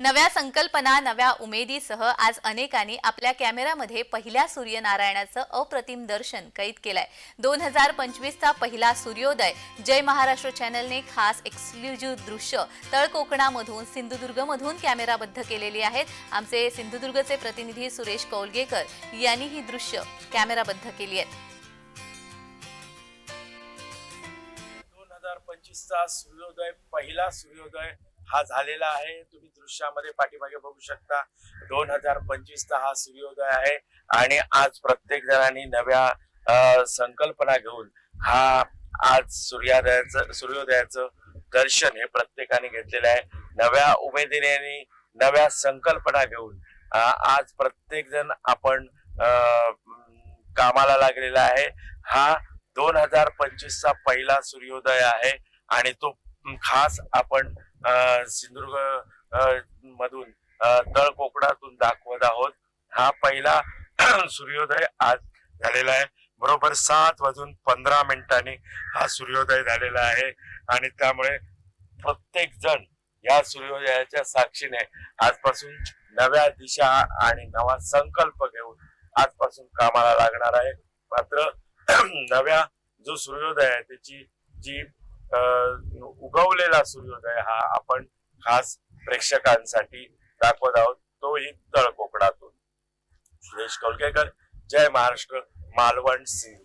नव्या संकल्पना नव्या उमेदीसह आज अनेकांनी आपल्या कॅमेरामध्ये पहिल्या सूर्यनारायणाचं अप्रतिम दर्शन कैद केलंय. दोन हजार पंचवीसचा पहिला सूर्योदय. जय महाराष्ट्र चॅनलने खास एक्सक्लुझिव्ह दृश्य तळ कोकणामधून सिंधुदुर्गमधून कॅमेराबद्ध केलेली आहेत. आमचे सिंधुदुर्गचे प्रतिनिधी सुरेश कौलगेकर यांनी ही दृश्य कॅमेराबद्ध केली आहेत दोन हजार पंचवीसचा सूर्योदय पहिला सूर्योदय. हा झालेला आहे. तुम्ही दृश्यामध्ये पाठीमागे बघू शकता दोन हजार पंचवीसचा हा सूर्योदय आहे आणि आज प्रत्येक जणांनी नव्या संकल्पना घेऊन हा आज सूर्योदयाचं सूर्योदयाचं दर्शन हे प्रत्येकाने घेतलेलं आहे. नव्या उमेदीने नव्या संकल्पना घेऊन आज प्रत्येक जण आपण कामाला लागलेला आहे. हा दोन हजार पंचवीसचा पहिला सूर्योदय आहे आणि तो खास आपण सिंधुदुर्ग मधून अ, तळ कोकणातून दाखवत आहोत. हा पहिला सूर्योदय आज झालेला आहे. बरोबर सात वाजून पंधरा मिनिटांनी हा सूर्योदय झालेला आहे. आणि त्यामुळे प्रत्येक जण या सूर्योदयाच्या साक्षीने आजपासून नव्या दिशा आणि नवा संकल्प घेऊन आजपासून कामाला लागणार आहे. मात्र नव्या जो सूर्योदय आहे त्याची जी उगवलेला सूर्योदय हा आपण खास प्रेक्षकांसाठी दाखवत आहोत. तोही तळ कोकणातून सुरेश कौलकेकर जय महाराष्ट्र मालवण सिंह